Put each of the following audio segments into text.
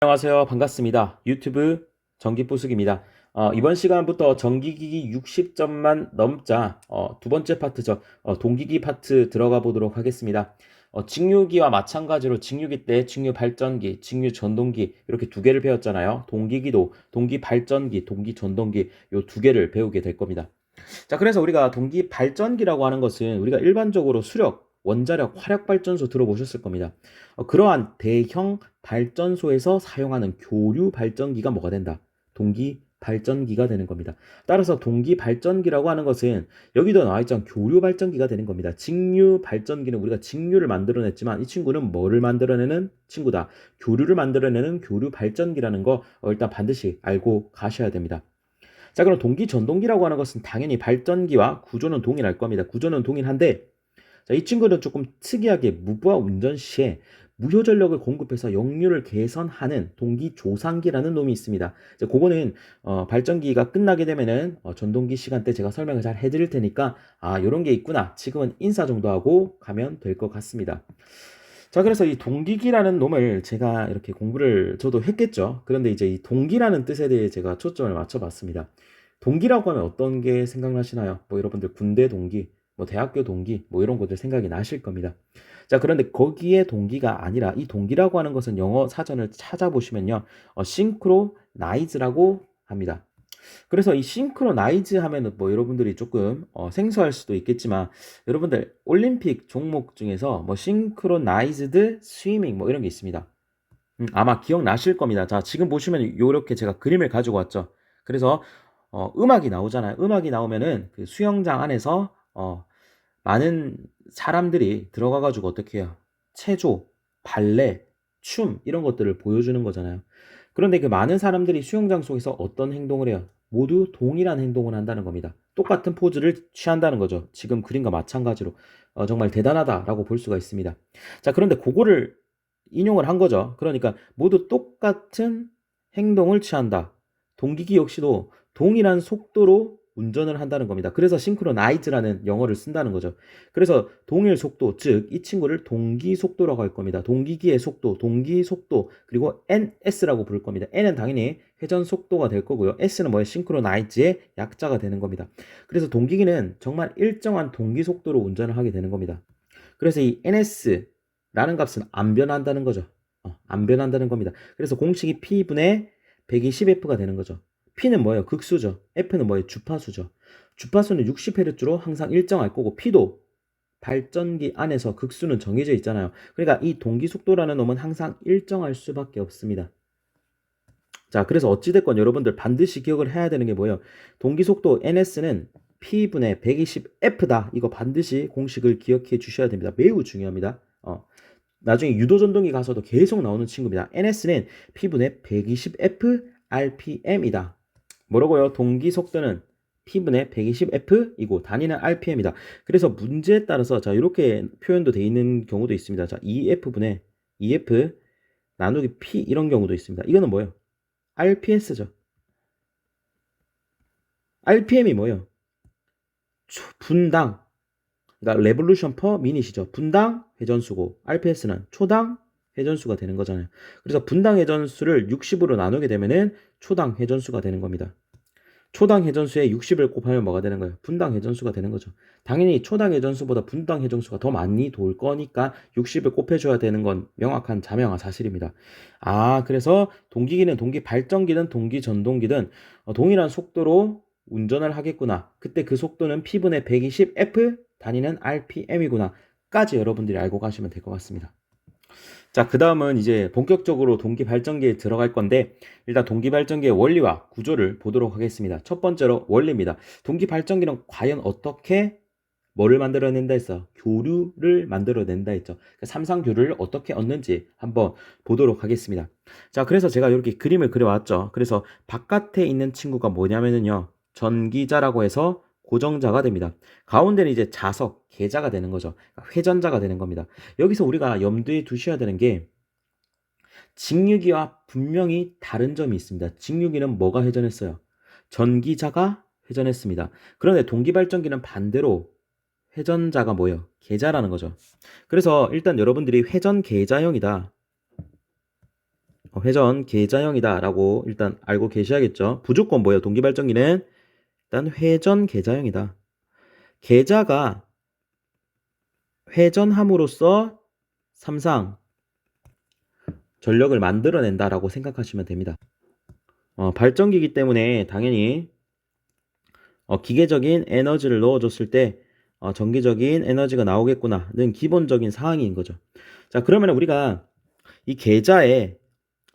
안녕하세요. 반갑습니다. 유튜브 전기부숙입니다. 어, 이번 시간부터 전기기기 60점만 넘자 어, 두 번째 파트죠. 어, 동기기 파트 들어가 보도록 하겠습니다. 어, 직류기와 마찬가지로 직류기 때 직류 발전기, 직류 전동기 이렇게 두 개를 배웠잖아요. 동기기도 동기 발전기, 동기 전동기 요 두 개를 배우게 될 겁니다. 자, 그래서 우리가 동기 발전기라고 하는 것은 우리가 일반적으로 수력, 원자력, 화력 발전소 들어보셨을 겁니다. 어, 그러한 대형 발전소에서 사용하는 교류 발전기가 뭐가 된다? 동기 발전기가 되는 겁니다. 따라서 동기 발전기라고 하는 것은 여기도 나와 있죠. 교류 발전기가 되는 겁니다. 직류 발전기는 우리가 직류를 만들어냈지만 이 친구는 뭐를 만들어내는 친구다. 교류를 만들어내는 교류 발전기라는 거 어, 일단 반드시 알고 가셔야 됩니다. 자, 그럼 동기 전동기라고 하는 것은 당연히 발전기와 구조는 동일할 겁니다. 구조는 동일한데 자, 이 친구는 조금 특이하게 무부하 운전 시에 무효 전력을 공급해서 역류를 개선하는 동기 조상기라는 놈이 있습니다. 이제 그거는 어, 발전기가 끝나게 되면은 어, 전동기 시간 때 제가 설명을 잘 해드릴 테니까 아 이런 게 있구나. 지금은 인사 정도 하고 가면 될 것 같습니다. 자, 그래서 이 동기기라는 놈을 제가 이렇게 공부를 저도 했겠죠. 그런데 이제 이 동기라는 뜻에 대해 제가 초점을 맞춰봤습니다. 동기라고 하면 어떤 게 생각나시나요? 뭐 여러분들 군대 동기, 뭐 대학교 동기, 뭐 이런 것들 생각이 나실 겁니다. 자, 그런데 거기에 동기가 아니라 이 동기라고 하는 것은 영어 사전을 찾아보시면요. 어, 싱크로나이즈라고 합니다. 그래서 이 싱크로나이즈 하면은 뭐 여러분들이 조금 어, 생소할 수도 있겠지만 여러분들 올림픽 종목 중에서 뭐 싱크로나이즈드 스위밍 뭐 이런 게 있습니다. 음, 아마 기억나실 겁니다. 자, 지금 보시면 이렇게 제가 그림을 가지고 왔죠. 그래서 어, 음악이 나오잖아요. 음악이 나오면은 그 수영장 안에서 어, 많은 사람들이 들어가가지고 어떻게 해요? 체조, 발레, 춤 이런 것들을 보여주는 거잖아요. 그런데 그 많은 사람들이 수영장 속에서 어떤 행동을 해요? 모두 동일한 행동을 한다는 겁니다. 똑같은 포즈를 취한다는 거죠. 지금 그림과 마찬가지로 어, 정말 대단하다라고 볼 수가 있습니다. 자, 그런데 그거를 인용을 한 거죠. 그러니까 모두 똑같은 행동을 취한다. 동기기 역시도 동일한 속도로 운전을 한다는 겁니다. 그래서 싱크로나이즈라는 영어를 쓴다는 거죠. 그래서 동일 속도, 즉 이 친구를 동기 속도라고 할 겁니다. 동기기의 속도, 동기 속도, 그리고 NS라고 부를 겁니다. N은 당연히 회전 속도가 될 거고요. S는 뭐예요? 싱크로나이즈의 약자가 되는 겁니다. 그래서 동기기는 정말 일정한 동기 속도로 운전을 하게 되는 겁니다. 그래서 이 NS라는 값은 안 변한다는 거죠. 어, 안 변한다는 겁니다. 그래서 공식이 P분의 120F가 되는 거죠. P는 뭐예요? 극수죠. F는 뭐예요? 주파수죠. 주파수는 60Hz로 항상 일정할 거고 P도 발전기 안에서 극수는 정해져 있잖아요. 그러니까 이 동기 속도라는 놈은 항상 일정할 수밖에 없습니다. 자, 그래서 어찌됐건 여러분들 반드시 기억을 해야 되는 게 뭐예요? 동기 속도 NS는 P분의 120F다. 이거 반드시 공식을 기억해 주셔야 됩니다. 매우 중요합니다. 어. 나중에 유도 전동기 가서도 계속 나오는 친구입니다. NS는 P분의 120F RPM이다. 뭐라고요? 동기 속도는 P분의 120F이고 단위는 RPM이다. 그래서 문제에 따라서 자 이렇게 표현도 돼 있는 경우도 있습니다. 자 2F분의 2F 나누기 P 이런 경우도 있습니다. 이거는 뭐예요? RPS죠. RPM이 뭐예요? 분당 그러니까 레볼루션 퍼 미닛이죠. 분당 회전수고 RPS는 초당 회전수가 되는 거잖아요. 그래서 분당 회전수를 60으로 나누게 되면은 초당 회전수가 되는 겁니다. 초당 회전수에 60을 곱하면 뭐가 되는 거예요? 분당 회전수가 되는 거죠. 당연히 초당 회전수보다 분당 회전수가 더 많이 돌 거니까 60을 곱해줘야 되는 건 명확한 자명한 사실입니다. 아, 그래서 동기기는 동기 발전기든 동기 전동기든 어, 동일한 속도로 운전을 하겠구나. 그때 그 속도는 P분의 120F 단위는 RPM이구나. 까지 여러분들이 알고 가시면 될 것 같습니다. 자, 그 다음은 이제 본격적으로 동기 발전기에 들어갈 건데, 일단 동기 발전기의 원리와 구조를 보도록 하겠습니다. 첫 번째로 원리입니다. 동기 발전기는 과연 어떻게 뭐를 만들어낸다 했어? 교류를 만들어낸다 했죠. 그 삼상 교류를 어떻게 얻는지 한번 보도록 하겠습니다. 자, 그래서 제가 이렇게 그림을 그려왔죠. 그래서 바깥에 있는 친구가 뭐냐면은요, 전기자라고 해서 고정자가 됩니다. 가운데는 이제 자석, 계자가 되는 거죠. 그러니까 회전자가 되는 겁니다. 여기서 우리가 염두에 두셔야 되는 게 직류기와 분명히 다른 점이 있습니다. 직류기는 뭐가 회전했어요? 전기자가 회전했습니다. 그런데 동기발전기는 반대로 회전자가 뭐예요? 계자라는 거죠. 그래서 일단 여러분들이 회전 계자형이다. 어, 회전 계좌형이다 라고 일단 알고 계셔야겠죠. 무조건 뭐예요? 동기발전기는 일단 회전 계좌형이다. 계좌가 회전함으로써 삼상 전력을 만들어낸다라고 생각하시면 됩니다. 어, 발전기이기 때문에 당연히 어, 기계적인 에너지를 넣어줬을 때 어, 전기적인 에너지가 나오겠구나는 기본적인 상황인 거죠. 자, 그러면 우리가 이 계좌에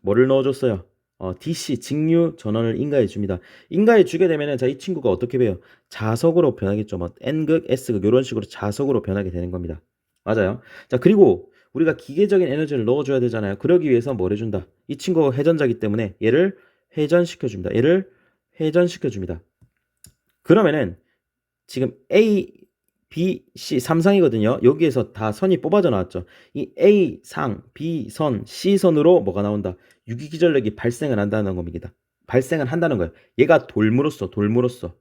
뭐를 넣어줬어요? 어, DC 직류 전원을 인가해 줍니다. 인가해 주게 되면은 자, 이 친구가 어떻게 돼요? 자석으로 변하겠죠. 뭐 N극, S극 이런 식으로 자석으로 변하게 되는 겁니다. 맞아요. 자, 그리고 우리가 기계적인 에너지를 넣어줘야 되잖아요. 그러기 위해서 뭘 해준다? 이 친구가 회전자기 때문에 얘를 회전시켜 줍니다. 얘를 회전시켜 줍니다. 그러면은 지금 A, B, C 3상이거든요. 여기에서 다 선이 뽑아져 나왔죠. 이 A 상, B 선, C 선으로 뭐가 나온다? 유기기전력이 발생을 한다는 겁니다. 발생을 한다는 거예요. 얘가 돌므로써 돌므로써.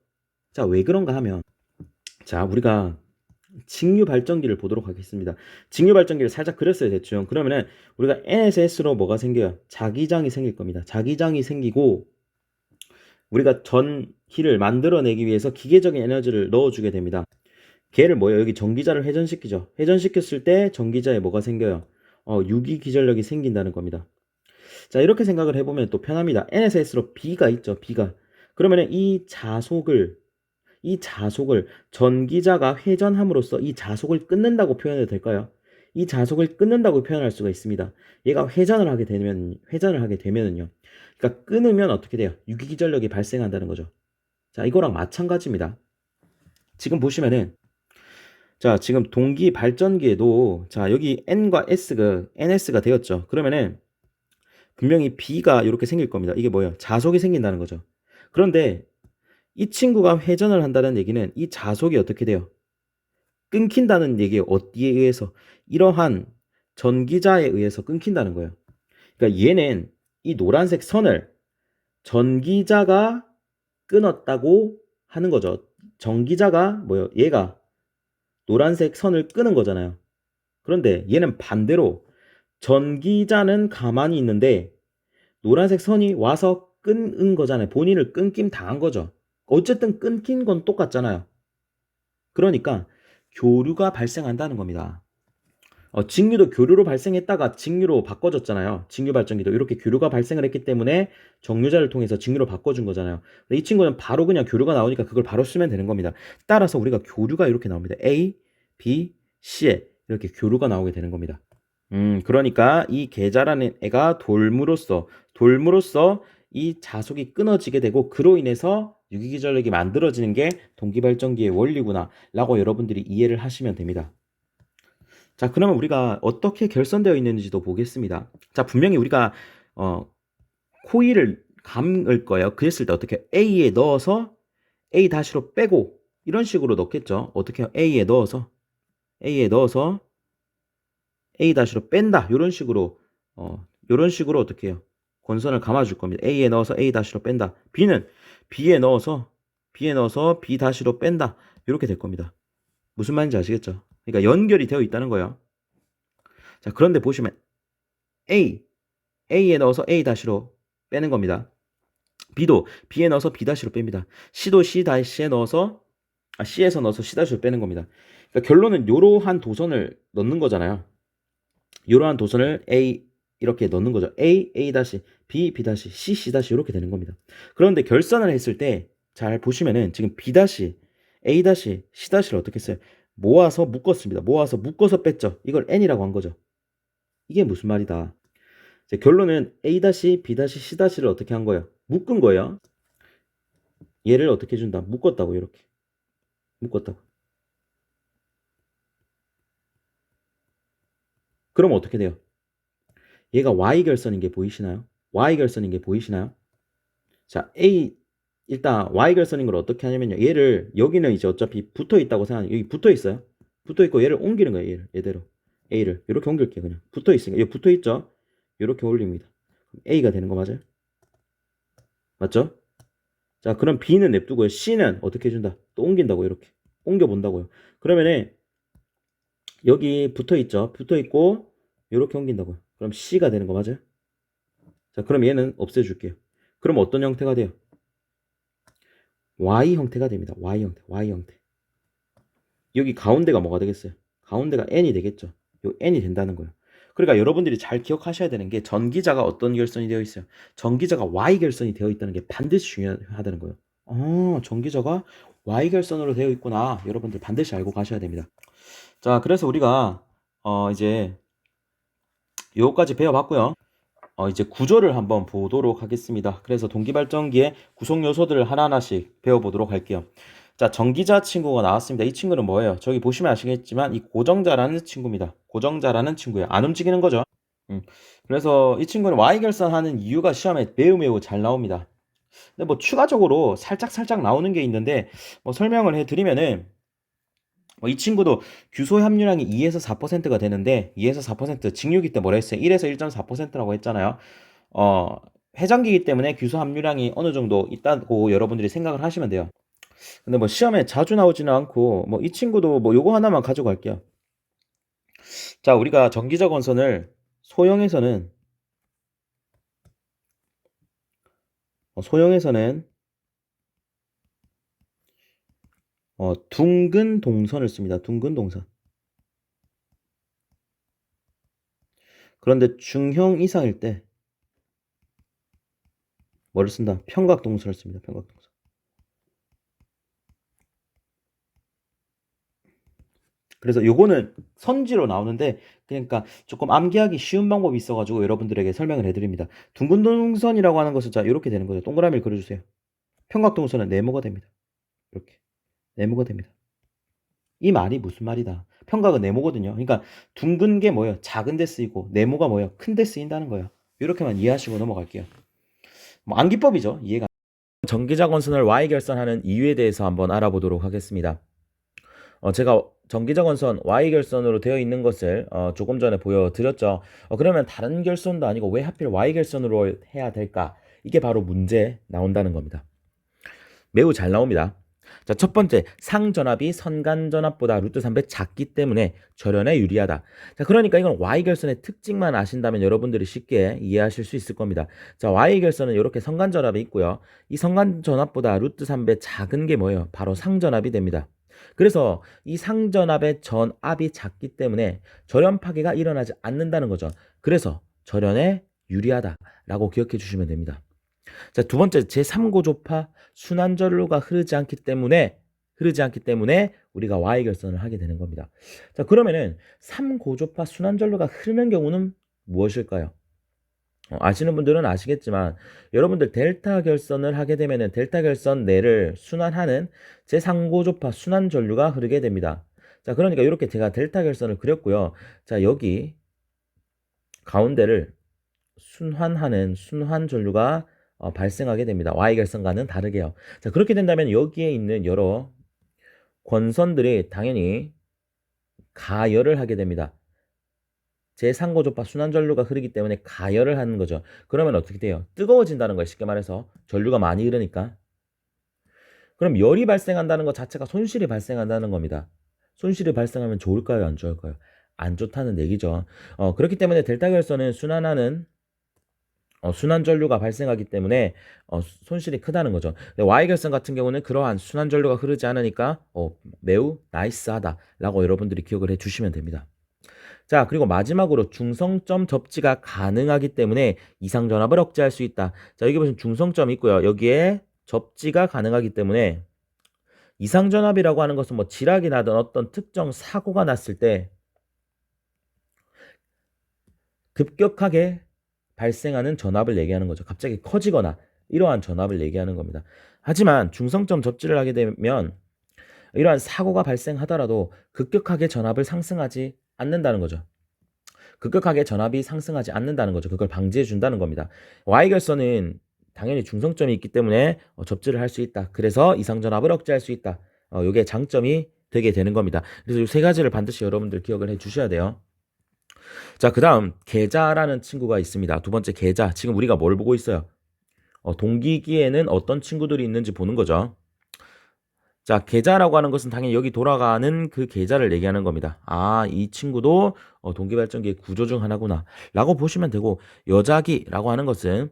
자, 왜 그런가 하면 자, 우리가 직류 발전기를 보도록 하겠습니다. 직류 발전기를 살짝 그렸어요, 대충. 그러면은 우리가 N에서 S로 뭐가 생겨요? 자기장이 생길 겁니다. 자기장이 생기고 우리가 전기를 만들어내기 위해서 기계적인 에너지를 넣어주게 됩니다. 걔를 뭐예요? 여기 전기자를 회전시키죠. 회전시켰을 때 전기자에 뭐가 생겨요? 어, 유기 기전력이 생긴다는 겁니다. 자, 이렇게 생각을 해보면 또 편합니다. N에서 S로 B가 있죠. B가. 그러면 이 자속을 이 자속을 전기자가 회전함으로써 이 자속을 끊는다고 표현해도 될까요? 이 자속을 끊는다고 표현할 수가 있습니다. 얘가 회전을 하게 되면 회전을 하게 되면은요. 그러니까 끊으면 어떻게 돼요? 유기기전력이 발생한다는 거죠. 자, 이거랑 마찬가지입니다. 지금 보시면은 자, 지금 동기 발전기에도 자, 여기 N과 S가 NS가 되었죠. 그러면은 분명히 B가 이렇게 생길 겁니다. 이게 뭐예요? 자속이 생긴다는 거죠. 그런데 이 친구가 회전을 한다는 얘기는 이 자속이 어떻게 돼요? 끊긴다는 얘기에 어디에 의해서? 이러한 전기자에 의해서 끊긴다는 거예요. 그러니까 얘는 이 노란색 선을 전기자가 끊었다고 하는 거죠. 전기자가 뭐요? 얘가 노란색 선을 끄는 거잖아요. 그런데 얘는 반대로 전 기자는 가만히 있는데 노란색 선이 와서 끊은 거잖아요. 본인을 끊김 당한 거죠. 어쨌든 끊긴 건 똑같잖아요. 그러니까 교류가 발생한다는 겁니다. 어, 직류도 교류로 발생했다가 직류로 바꿔졌잖아요. 직류 발전기도 이렇게 교류가 발생을 했기 때문에 정류자를 통해서 직류로 바꿔준 거잖아요. 이 친구는 바로 그냥 교류가 나오니까 그걸 바로 쓰면 되는 겁니다. 따라서 우리가 교류가 이렇게 나옵니다. A, B, C에 이렇게 교류가 나오게 되는 겁니다. 음, 그러니까 이 계좌라는 애가 돌므로써 돌므로써 이 자속이 끊어지게 되고 그로 인해서 유기기전력이 만들어지는 게 동기발전기의 원리구나 라고 여러분들이 이해를 하시면 됩니다. 자 그러면 우리가 어떻게 결선되어 있는지도 보겠습니다. 자 분명히 우리가 어, 코일을 감을 거예요. 그랬을 때 어떻게 A에 넣어서 A 다시로 빼고 이런 식으로 넣겠죠. 어떻게 A에 넣어서 A에 넣어서 A 다시로 뺀다 이런 식으로 어, 이런 식으로 어떻게 해요? 권선을 감아줄 겁니다. A에 넣어서 A 다시로 뺀다. B는 B에 넣어서 B에 넣어서 B 다시로 뺀다. 이렇게 될 겁니다. 무슨 말인지 아시겠죠? 그러니까 연결이 되어 있다는 거예요. 자, 그런데 보시면 A, A에 넣어서 A 다시로 빼는 겁니다. B도 B에 넣어서 B 다시로 뺍니다. C도 C 다시에 넣어서 아, C에서 넣어서 C 다시로 빼는 겁니다. 그러니까 결론은 이러한 도선을 넣는 거잖아요. 이러한 도선을 A 이렇게 넣는 거죠. A, A 다시, B, B 다시, C, C 다시 이렇게 되는 겁니다. 그런데 결산을 했을 때 잘 보시면은 지금 B 다시, A 다시, C 다시를 어떻게 했어요? 모아서 묶었습니다. 모아서 묶어서 뺐죠. 이걸 N이라고 한 거죠. 이게 무슨 말이다. 결론은 A 다시, B 다시, C 다시를 어떻게 한 거예요? 묶은 거예요. 얘를 어떻게 준다? 묶었다고 이렇게. 묶었다고. 그럼 어떻게 돼요? 얘가 Y 결선인 게 보이시나요? Y 결선인 게 보이시나요? 자, A 일단 Y 결선인 걸 어떻게 하냐면요. 얘를 여기는 이제 어차피 붙어 있다고 생각하니 여기 붙어 있어요. 붙어 있고 얘를 옮기는 거예요. 얘를 얘대로 A를 이렇게 옮길게요. 그냥 붙어 있으니까 여기 붙어 있죠. 이렇게 올립니다. A가 되는 거 맞아요? 맞죠? 자, 그럼 B는 냅두고요. C는 어떻게 해준다? 또 옮긴다고 이렇게 옮겨 본다고요. 그러면은 여기 붙어 있죠. 붙어 있고 이렇게 옮긴다고요. 그럼 C가 되는 거 맞아요? 자, 그럼 얘는 없애줄게요. 그럼 어떤 형태가 돼요? Y 형태가 됩니다. Y 형태, Y 형태. 여기 가운데가 뭐가 되겠어요? 가운데가 N이 되겠죠. 요 N이 된다는 거예요. 그러니까 여러분들이 잘 기억하셔야 되는 게 전기자가 어떤 결선이 되어 있어요? 전기자가 Y 결선이 되어 있다는 게 반드시 중요하다는 거예요. 어, 전기자가 Y 결선으로 되어 있구나. 여러분들 반드시 알고 가셔야 됩니다. 자, 그래서 우리가 어, 이제 요거까지 배워봤고요. 어, 이제 구조를 한번 보도록 하겠습니다. 그래서 동기발전기의 구성 요소들을 하나하나씩 배워보도록 할게요. 자, 전기자 친구가 나왔습니다. 이 친구는 뭐예요? 저기 보시면 아시겠지만 이 고정자라는 친구입니다. 고정자라는 친구예요. 안 움직이는 거죠. 음. 그래서 이 친구는 Y 결선하는 이유가 시험에 매우 매우 잘 나옵니다. 근데 뭐 추가적으로 살짝 살짝 나오는 게 있는데 뭐 설명을 해드리면은 뭐 이 친구도 규소 함유량이 2에서 4%가 되는데 2에서 4% 직류기 때 뭐라 했어요? 1에서 1.4%라고 했잖아요. 어, 회전기이기 때문에 규소 함유량이 어느 정도 있다고 여러분들이 생각을 하시면 돼요. 근데 뭐 시험에 자주 나오지는 않고 뭐 이 친구도 뭐 요거 하나만 가져갈게요. 자, 우리가 전기적 원선을 소형에서는 어, 소형에서는 어, 둥근 동선을 씁니다. 둥근 동선. 그런데 중형 이상일 때 뭐를 쓴다? 평각 동선을 씁니다. 평각 동선. 그래서 요거는 선지로 나오는데 그러니까 조금 암기하기 쉬운 방법이 있어가지고 여러분들에게 설명을 해드립니다. 둥근 동선이라고 하는 것은 자 이렇게 되는 거죠. 동그라미를 그려주세요. 평각 동선은 네모가 됩니다. 이렇게 네모가 됩니다. 이 말이 무슨 말이다? 평각은 네모거든요. 그러니까 둥근 게 뭐예요? 작은 데 쓰이고 네모가 뭐예요? 큰 데 쓰인다는 거예요. 이렇게만 이해하시고 넘어갈게요. 뭐 암기법이죠. 이해가. 전기자 원선을 Y 결선하는 이유에 대해서 한번 알아보도록 하겠습니다. 어, 제가 전기적 원선 Y 결선으로 되어 있는 것을 어, 조금 전에 보여드렸죠. 어, 그러면 다른 결선도 아니고 왜 하필 Y 결선으로 해야 될까? 이게 바로 문제 나온다는 겁니다. 매우 잘 나옵니다. 자, 첫 번째, 상전압이 선간전압보다 루트 3배 작기 때문에 절연에 유리하다. 자, 그러니까 이건 Y결선의 특징만 아신다면 여러분들이 쉽게 이해하실 수 있을 겁니다. 자, Y결선은 이렇게 선간전압이 있고요. 이 선간전압보다 루트 3배 작은 게 뭐예요? 바로 상전압이 됩니다. 그래서 이 상전압의 전압이 작기 때문에 절연 파괴가 일어나지 않는다는 거죠. 그래서 절연에 유리하다라고 기억해 주시면 됩니다. 자, 두 번째 제3고조파 순환전로가 흐르지 않기 때문에 흐르지 않기 때문에 우리가 Y 결선을 하게 되는 겁니다. 자, 그러면은 3고조파 순환전로가 흐르는 경우는 무엇일까요? 어, 아시는 분들은 아시겠지만 여러분들 델타 결선을 하게 되면은 델타 결선 내를 순환하는 제3고조파 순환 전류가 흐르게 됩니다. 자, 그러니까 이렇게 제가 델타 결선을 그렸고요. 자, 여기 가운데를 순환하는 순환 전류가 어, 발생하게 됩니다. Y 결선과는 다르게요. 자, 그렇게 된다면 여기에 있는 여러 권선들이 당연히 가열을 하게 됩니다. 제3고조파 순환전류가 흐르기 때문에 가열을 하는 거죠. 그러면 어떻게 돼요? 뜨거워진다는 거예요. 쉽게 말해서 전류가 많이 흐르니까. 그럼 열이 발생한다는 것 자체가 손실이 발생한다는 겁니다. 손실이 발생하면 좋을까요? 안 좋을까요? 안 좋다는 얘기죠. 어, 그렇기 때문에 델타 결선은 순환하는 어, 순환 전류가 발생하기 때문에 어, 손실이 크다는 거죠. Y 결선 같은 경우는 그러한 순환 전류가 흐르지 않으니까 어, 매우 나이스하다라고 여러분들이 기억을 해주시면 됩니다. 자, 그리고 마지막으로 중성점 접지가 가능하기 때문에 이상 전압을 억제할 수 있다. 자, 여기 보시면 중성점이 있고요. 여기에 접지가 가능하기 때문에 이상 전압이라고 하는 것은 뭐 지락이 나든 어떤 특정 사고가 났을 때 급격하게 발생하는 전압을 얘기하는 거죠. 갑자기 커지거나 이러한 전압을 얘기하는 겁니다. 하지만 중성점 접지를 하게 되면 이러한 사고가 발생하더라도 급격하게 전압을 상승하지 않는다는 거죠. 급격하게 전압이 상승하지 않는다는 거죠. 그걸 방지해 준다는 겁니다. Y결선은 당연히 중성점이 있기 때문에 어, 접지를 할 수 있다. 그래서 이상 전압을 억제할 수 있다. 어, 이게 장점이 되게 되는 겁니다. 그래서 이 세 가지를 반드시 여러분들 기억을 해 주셔야 돼요. 자, 그 다음 계좌라는 친구가 있습니다. 두 번째 계좌. 지금 우리가 뭘 보고 있어요? 어, 동기기에는 어떤 친구들이 있는지 보는 거죠. 자, 계좌라고 하는 것은 당연히 여기 돌아가는 그 계좌를 얘기하는 겁니다. 아, 이 친구도 어, 동기발전기의 구조 중 하나구나. 라고 보시면 되고, 여자기라고 하는 것은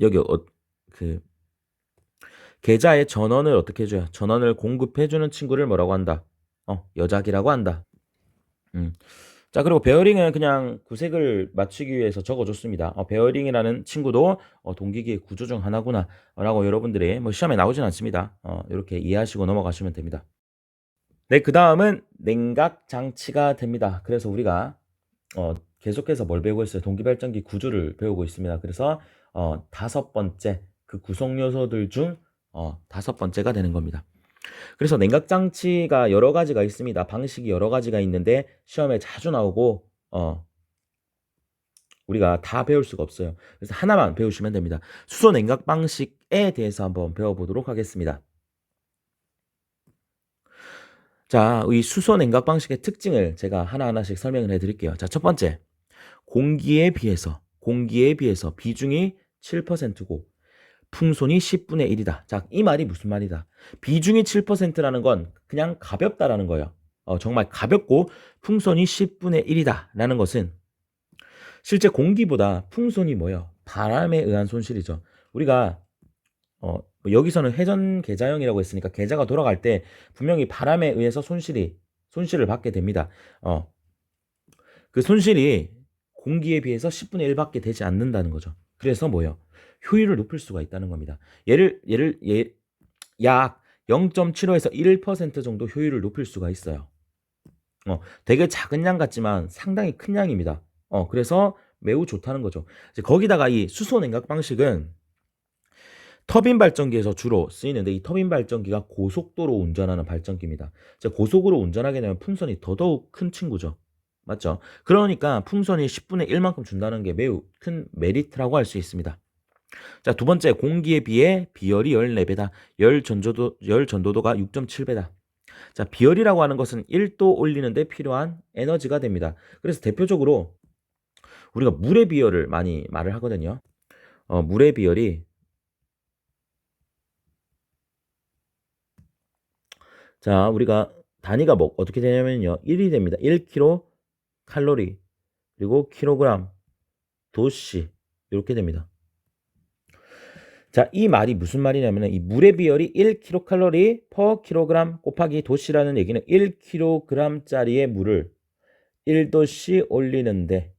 여기 어, 그 계좌에 전원을 어떻게 해줘요? 전원을 공급해주는 친구를 뭐라고 한다? 어, 여자기라고 한다. 음. 자, 그리고 베어링은 그냥 구색을 맞추기 위해서 적어줬습니다. 어, 베어링이라는 친구도 어, 동기기의 구조 중 하나구나 라고 여러분들이 뭐 시험에 나오진 않습니다. 어, 이렇게 이해하시고 넘어가시면 됩니다. 네, 그 다음은 냉각 장치가 됩니다. 그래서 우리가 어, 계속해서 뭘 배우고 있어요? 동기발전기 구조를 배우고 있습니다. 그래서 어, 다섯 번째 그 구성 요소들 중 어, 다섯 번째가 되는 겁니다. 그래서 냉각 장치가 여러 가지가 있습니다. 방식이 여러 가지가 있는데 시험에 자주 나오고 어, 우리가 다 배울 수가 없어요. 그래서 하나만 배우시면 됩니다. 수소 냉각 방식에 대해서 한번 배워보도록 하겠습니다. 자, 이 수소 냉각 방식의 특징을 제가 하나하나씩 설명을 해드릴게요. 자, 첫 번째, 공기에 비해서 공기에 비해서 비중이 7%고 풍손이 10분의 1이다. 자, 이 말이 무슨 말이다? 비중이 7%라는 건 그냥 가볍다라는 거예요. 어, 정말 가볍고 풍손이 10분의 1이다 라는 것은 실제 공기보다 풍손이 뭐예요? 바람에 의한 손실이죠. 우리가 어, 뭐 여기서는 회전 계좌형이라고 했으니까 계좌가 돌아갈 때 분명히 바람에 의해서 손실이 손실을 받게 됩니다. 어, 그 손실이 공기에 비해서 10분의 1밖에 되지 않는다는 거죠. 그래서 뭐예요? 효율을 높일 수가 있다는 겁니다. 예를 예를 예, 약 0.75에서 1% 정도 효율을 높일 수가 있어요. 어, 되게 작은 양 같지만 상당히 큰 양입니다. 어, 그래서 매우 좋다는 거죠. 이제 거기다가 이 수소 냉각 방식은 터빈 발전기에서 주로 쓰이는데 이 터빈 발전기가 고속도로 운전하는 발전기입니다. 고속으로 운전하게 되면 풍선이 더더욱 큰 친구죠. 맞죠? 그러니까 풍선이 10분의 1만큼 준다는 게 매우 큰 메리트라고 할 수 있습니다. 자, 두 번째, 공기에 비해 비열이 14배다. 열 전도도, 열 전도도가 6.7배다. 자, 비열이라고 하는 것은 1도 올리는데 필요한 에너지가 됩니다. 그래서 대표적으로 우리가 물의 비열을 많이 말을 하거든요. 어, 물의 비열이 자, 우리가 단위가 뭐 어떻게 되냐면요. 1이 됩니다. 1kg 칼로리 그리고 킬로그램 도씨 이렇게 됩니다. 자, 이 말이 무슨 말이냐면 이 물의 비열이 1kcal per kg 곱하기 도씨라는 얘기는 1kg짜리의 물을 1도씨 올리는데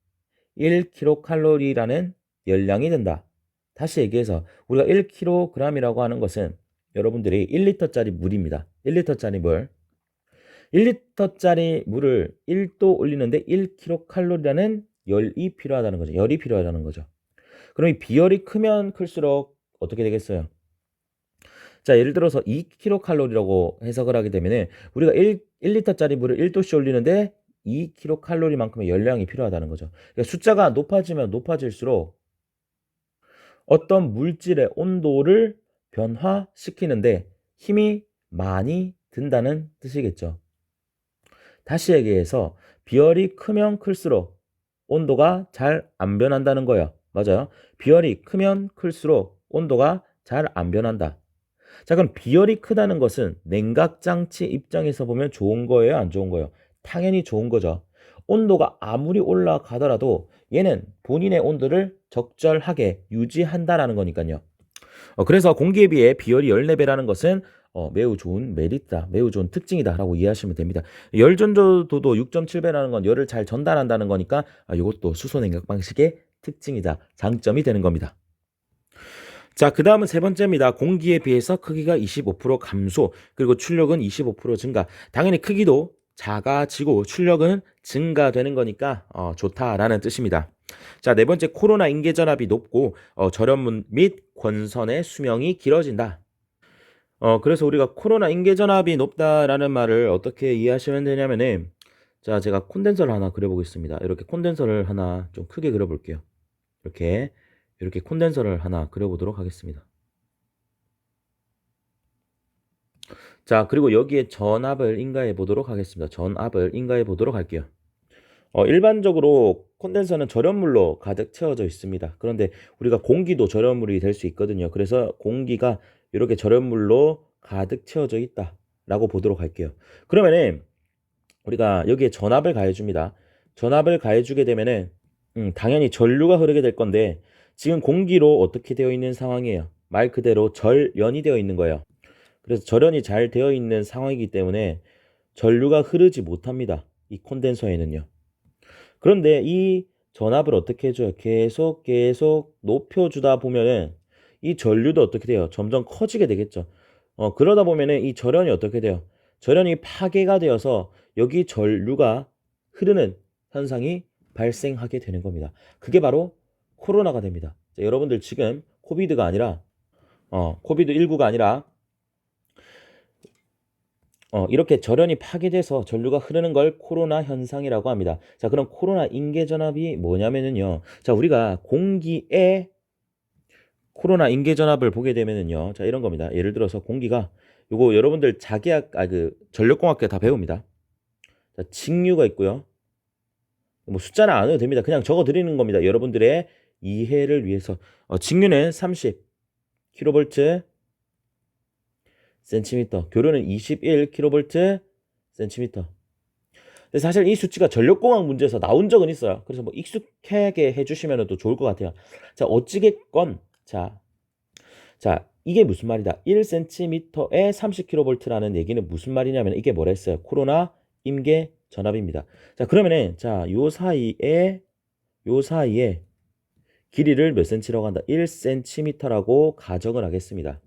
1kcal라는 열량이 된다. 다시 얘기해서 우리가 1kg이라고 하는 것은 여러분들이 1리터짜리 물입니다. 1리터짜리 물. 1리터짜리 물을 1도 올리는데 1kcal라는 열이 필요하다는 거죠. 열이 필요하다는 거죠. 그럼 이 비열이 크면 클수록 어떻게 되겠어요? 자, 예를 들어서 2kcal라고 해석을 하게 되면은 우리가 1, 1리터짜리 물을 1도씨 올리는데 2kcal만큼의 열량이 필요하다는 거죠. 그러니까 숫자가 높아지면 높아질수록 어떤 물질의 온도를 변화시키는데 힘이 많이 든다는 뜻이겠죠. 다시 얘기해서 비열이 크면 클수록 온도가 잘 안 변한다는 거예요. 맞아요. 비열이 크면 클수록 온도가 잘 안 변한다. 자, 그럼 비열이 크다는 것은 냉각장치 입장에서 보면 좋은 거예요? 안 좋은 거예요? 당연히 좋은 거죠. 온도가 아무리 올라가더라도 얘는 본인의 온도를 적절하게 유지한다라는 거니까요. 어, 그래서 공기에 비해 비열이 14배라는 것은 어, 매우 좋은 메리트다, 매우 좋은 특징이다라고 이해하시면 됩니다. 열 전도도도 6.7배라는 건 열을 잘 전달한다는 거니까 아, 이것도 수소 냉각 방식의 특징이다, 장점이 되는 겁니다. 자, 그 다음은 세 번째입니다. 공기에 비해서 크기가 25% 감소, 그리고 출력은 25% 증가. 당연히 크기도 작아지고 출력은 증가되는 거니까 어, 좋다라는 뜻입니다. 자, 네 번째 코로나 인계 전압이 높고 어, 절연문 및 권선의 수명이 길어진다. 어, 그래서 우리가 코로나 인계 전압이 높다라는 말을 어떻게 이해하시면 되냐면은 자, 제가 콘덴서를 하나 그려보겠습니다. 이렇게 콘덴서를 하나 좀 크게 그려볼게요. 이렇게 이렇게 콘덴서를 하나 그려보도록 하겠습니다. 자, 그리고 여기에 전압을 인가해 보도록 하겠습니다. 전압을 인가해 보도록 할게요. 어, 일반적으로 콘덴서는 절연물로 가득 채워져 있습니다. 그런데 우리가 공기도 절연물이 될 수 있거든요. 그래서 공기가 이렇게 절연물로 가득 채워져 있다라고 보도록 할게요. 그러면은 우리가 여기에 전압을 가해줍니다. 전압을 가해주게 되면은 음, 당연히 전류가 흐르게 될 건데 지금 공기로 어떻게 되어 있는 상황이에요. 말 그대로 절연이 되어 있는 거예요. 그래서 절연이 잘 되어 있는 상황이기 때문에 전류가 흐르지 못합니다. 이 콘덴서에는요. 그런데 이 전압을 어떻게 해줘요? 계속 계속 높여주다 보면은 이 전류도 어떻게 돼요? 점점 커지게 되겠죠. 어, 그러다 보면은 이 절연이 어떻게 돼요? 절연이 파괴가 되어서 여기 전류가 흐르는 현상이 발생하게 되는 겁니다. 그게 바로 코로나가 됩니다. 자, 여러분들 지금 코비드가 아니라 어, 코비드 19가 아니라 어, 이렇게 절연이 파괴돼서 전류가 흐르는 걸 코로나 현상이라고 합니다. 자, 그럼 코로나 인계 전압이 뭐냐면은요. 자, 우리가 공기에 코로나 인계 전압을 보게 되면은요. 자, 이런 겁니다. 예를 들어서 공기가 요거 여러분들 자기학 아 그 전력공학교 다 배웁니다. 자, 직류가 있고요. 뭐 숫자는 안 해도 됩니다. 그냥 적어 드리는 겁니다. 여러분들의 이해를 위해서. 어, 직류는 30 킬로볼트 센티미터. 교류는 21 킬로볼트 센티미터. 사실 이 수치가 전력공학 문제에서 나온 적은 있어요. 그래서 뭐 익숙하게 해주시면 또 좋을 것 같아요. 자, 어찌겠건, 자, 자, 이게 무슨 말이다? 1cm에 30kV라는 얘기는 무슨 말이냐면 이게 뭐라 했어요? 코로나 임계 전압입니다. 자, 그러면은 자, 요 사이에 요 사이에 길이를 몇 cm라고 한다? 1cm라고 가정을 하겠습니다.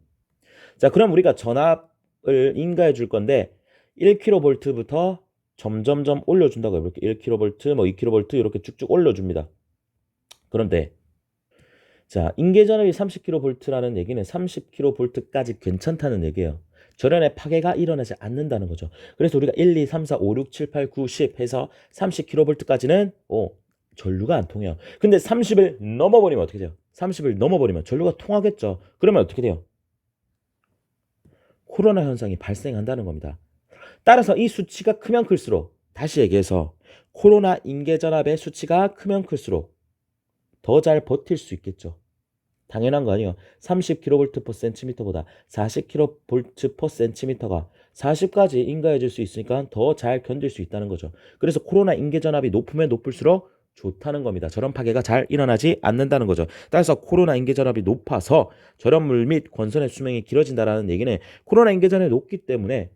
자, 그럼 우리가 전압을 인가해 줄 건데 1kV부터 점점점 올려준다고 해볼게요. 1kV, 뭐 2kV 이렇게 쭉쭉 올려줍니다. 그런데 자, 인계전압이 30kV라는 얘기는 30kV까지 괜찮다는 얘기예요. 절연의 파괴가 일어나지 않는다는 거죠. 그래서 우리가 1, 2, 3, 4, 5, 6, 7, 8, 9, 10 해서 30kV까지는 오, 전류가 안 통해요. 근데 30을 넘어버리면 어떻게 돼요? 30을 넘어버리면 전류가 통하겠죠. 그러면 어떻게 돼요? 코로나 현상이 발생한다는 겁니다. 따라서 이 수치가 크면 클수록 다시 얘기해서 코로나 인계전압의 수치가 크면 클수록 더 잘 버틸 수 있겠죠. 당연한 거 아니에요. 30kV per cm보다 40kV per cm가 40까지 인가해 줄수 있으니까 더 잘 견딜 수 있다는 거죠. 그래서 코로나 인계 전압이 높으면 높을수록 좋다는 겁니다. 저런 파괴가 잘 일어나지 않는다는 거죠. 따라서 코로나 인계 전압이 높아서 저렴물 및 권선의 수명이 길어진다라는 얘기는 코로나 인계 전압이 높기 때문에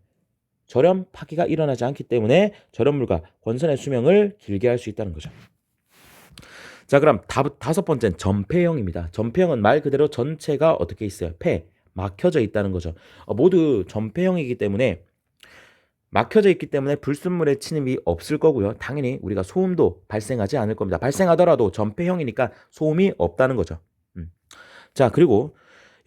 저렴 파괴가 일어나지 않기 때문에 저렴물과 권선의 수명을 길게 할 수 있다는 거죠. 자, 그럼 다, 다섯 번째는 전폐형입니다. 전폐형은 말 그대로 전체가 어떻게 있어요? 폐, 막혀져 있다는 거죠. 어, 모두 전폐형이기 때문에 막혀져 있기 때문에 불순물의 침입이 없을 거고요. 당연히 우리가 소음도 발생하지 않을 겁니다. 발생하더라도 전폐형이니까 소음이 없다는 거죠. 음. 자, 그리고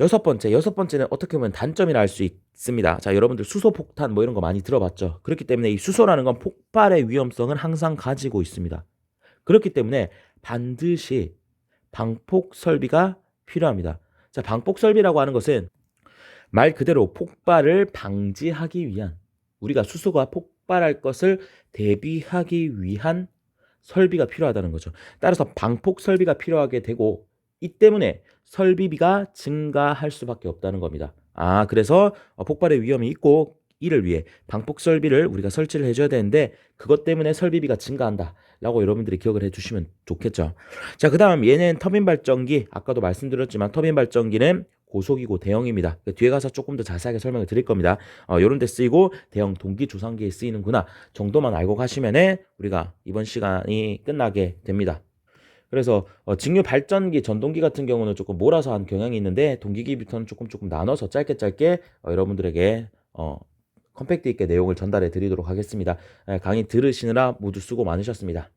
여섯 번째, 여섯 번째는 어떻게 보면 단점이라 할 수 있습니다. 자, 여러분들 수소 폭탄 뭐 이런 거 많이 들어봤죠? 그렇기 때문에 이 수소라는 건 폭발의 위험성은 항상 가지고 있습니다. 그렇기 때문에 반드시 방폭 설비가 필요합니다. 자, 방폭 설비라고 하는 것은 말 그대로 폭발을 방지하기 위한 우리가 수소가 폭발할 것을 대비하기 위한 설비가 필요하다는 거죠. 따라서 방폭 설비가 필요하게 되고 이 때문에 설비비가 증가할 수밖에 없다는 겁니다. 아, 그래서 폭발의 위험이 있고 이를 위해 방폭 설비를 우리가 설치를 해줘야 되는데 그것 때문에 설비비가 증가한다. 라고 여러분들이 기억을 해주시면 좋겠죠. 자, 그 다음 얘는 터빈 발전기. 아까도 말씀드렸지만 터빈 발전기는 고속이고 대형입니다. 그 뒤에 가서 조금 더 자세하게 설명을 드릴 겁니다. 어, 요런 데 쓰이고 대형 동기 조상기에 쓰이는구나 정도만 알고 가시면은 우리가 이번 시간이 끝나게 됩니다. 그래서 어, 직류 발전기, 전동기 같은 경우는 조금 몰아서 한 경향이 있는데 동기기부터는 조금 조금 나눠서 짧게 짧게 어, 여러분들에게 어, 컴팩트 있게 내용을 전달해 드리도록 하겠습니다. 예, 강의 들으시느라 모두 수고 많으셨습니다.